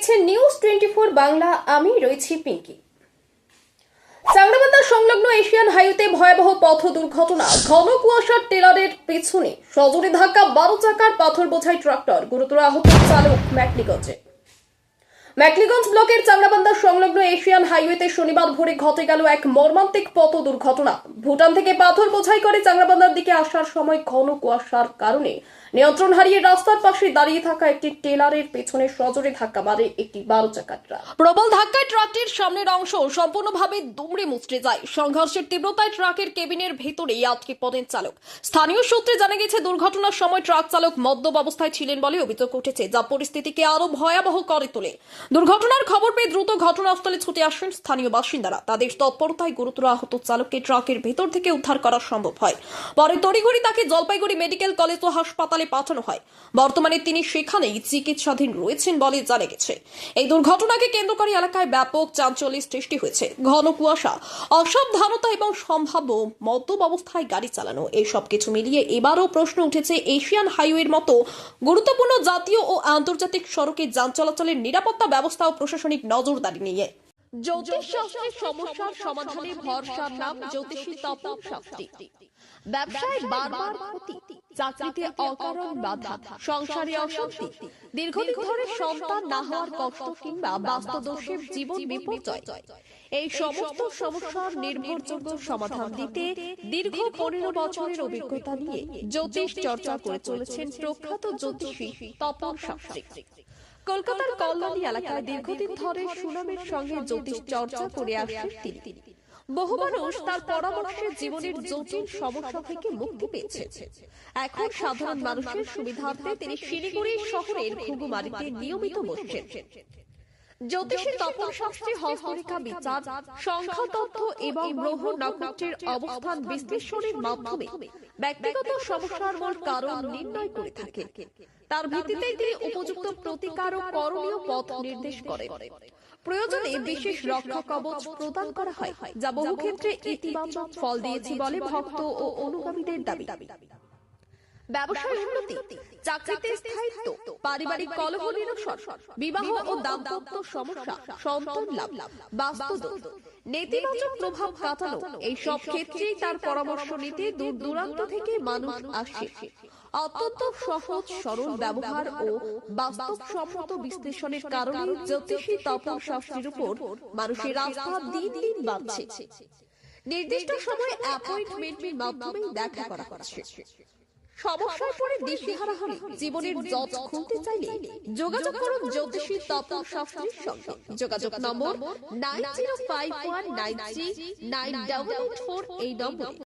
দেখছেন news twenty Bangla, আমি রয়েছি পিঙ্কি। চাংরাবান্ধা সংলগ্ন এশিয়ান হাইওয়েতে ভয়াবহ পথ দুর্ঘটনা। ঘন কুয়াশার টেলারের পেছনে সজোরে ধাক্কা, বারো চাকার পাথর বোঝাই ট্রাক্টর। গুরুতর আহত চালক ম্যাকলিগঞ্জে। ম্যাকলিগঞ্জ ব্লকের চাংরাবান্ধা সংলগ্ন এশিয়ান হাইওয়েতে শনিবার ভোরে ঘটে গেল এক মর্মান্তিক পথ দুর্ঘটনা। ভুটান থেকে পাথর বোঝাই করে চাংরাবান্ধার দিকে আসার সময় ঘন কুয়াশার কারণে নিয়ন্ত্রণ হারিয়ে রাস্তার পাশে দাঁড়িয়ে থাকা একটি টেলারের পেছনে সজোরে ধাক্কা মারে একটি বারো চাকার ট্রাক প্রবল ধাক্কায় ট্রাকটির সামনের অংশ সম্পূর্ণভাবে দুমড়ে মুচড়ে যায়। সংঘর্ষের তীব্রতায় ট্রাকের কেবিনের ভেতরেই আটকে পড়েন চালক। স্থানীয় সূত্রে জানা গেছে, দুর্ঘটনার সময় ট্রাক চালক মদ্যপ অবস্থায় ছিলেন বলে অভিযোগ উঠেছে, যা পরিস্থিতিকে আরও ভয়াবহ করে তোলে। দুর্ঘটনার খবর পেয়ে দ্রুত ঘটনাস্থলে ছুটে আসেন স্থানীয় বাসিন্দারা। তাদের তৎপরতায় গুরুতর আহত চালককে ট্রাকের ভেতর থেকে উদ্ধার করা সম্ভব হয়। পরে তড়িঘড়ি তাকে জলপাইগুড়ি মেডিকেল কলেজ ও হাসপাতালে পাঠানো হয়। বর্তমানে তিনি সেখানেই চিকিৎসাধীন রয়েছেন বলে জানা গেছে। এই দুর্ঘটনাকে কেন্দ্র করে এলাকায় ব্যাপক চাঞ্চল্যের সৃষ্টি হয়েছে। ঘন কুয়াশা, অসাবধানতা এবং সম্ভাব্য মদ্যপ অবস্থায় গাড়ি চালানো এই সব কিছু মিলিয়ে এবারও প্রশ্ন উঠেছে এশিয়ান হাইওয়ের মতো গুরুত্বপূর্ণ জাতীয় ও আন্তর্জাতিক সড়কে যান চলাচলের নিরাপত্তা ব্যবস্থা ও প্রশাসনিক নজরদারি নিয়ে। জ্যোতিষ শাস্ত্রের সমস্যার সমাধানে ভরসার নাম জ্যোতিষী তপন শাস্ত্রী ব্যবসায় বারবার ক্ষতি। চাকরিতে অকারণ বাধা সংসারে অশান্তি। দীর্ঘদিন ধরে সন্তান না হওয়ার কষ্ট কিংবা বাস্তুদোষের জীবন বিপর্যয়। এই সমস্ত সমস্যার নির্ভরযোগ্য সমাধান দিতে দীর্ঘ পনেরো বছরের অভিজ্ঞতা নিয়ে জ্যোতিষ চর্চা করে চলেছেন প্রখ্যাত জ্যোতিষী তপন শাস্ত্রী। কলকাতার কল্যাণী এলাকায় দীর্ঘদিন ধরে সুনামের সঙ্গে জ্যোতিষ চর্চা করে আসছেন তিনি। বহু মানুষ তার পরামর্শে জীবনের জটিল সমস্যা থেকে মুক্তি পেয়েছে। এখন সাধারণ মানুষের সুবিধার্থে তিনি শিলিগুড়ি শহরের ঘুঘুমারিতে নিয়মিত বসছেন। জ্যোতিষী তপন শাস্ত্রী হস্তরেখা বিচার সংখ্যা তথ্য এবং গ্রহ নক্ষত্রের অবস্থান বিশ্লেষণের মাধ্যমে ব্যক্তিগত সমস্যার মূল কারণ নির্ণয় করে থাকে। তার ভিত্তিতে তিনি উপযুক্ত প্রতিকার ও করণীয় পথ নির্দেশ করেন প্রয়োজনে বিশেষ রক্ষা কবচ প্রদান করা হয় যা বহু ক্ষেত্রে ইতিবাচক ফল দিয়েছে বলে ভক্ত ও অনুগামীদের দাবি। ব্যবসায় উন্নতি চাকরিতে স্থায়িত্ব পারিবারিক কলহ নিরসন বিবাহ ও দাম্পত্য সমস্যা সন্তান লাভ বাস্তুদোষ নেতিবাচক প্রভাব কাটানো এই সব ক্ষেত্রেই তার পরামর্শ নিতে দূর দূরান্ত থেকে মানুষ আসে। অত্যন্ত সহজ সরল ব্যবহার ও বাস্তবসম্মত বিশ্লেষণের কারণে জ্যোতিষী তপন শাস্ত্রীর উপর মানুষের আস্থা দিন দিন বাড়ছে। নির্দিষ্ট সময় অ্যাপয়েন্টমেন্টের মাধ্যমে দেখা করা হচ্ছে। সমস্যায় পড়ে দিশেহারা হলে জীবনের জট খুলতে চাইলে যোগাযোগ করুন জ্যোতিষী তপন শাস্ত্রীর সঙ্গে। যোগাযোগ নম্বর nine zero five one nine three nine double eight four এই নম্বরে।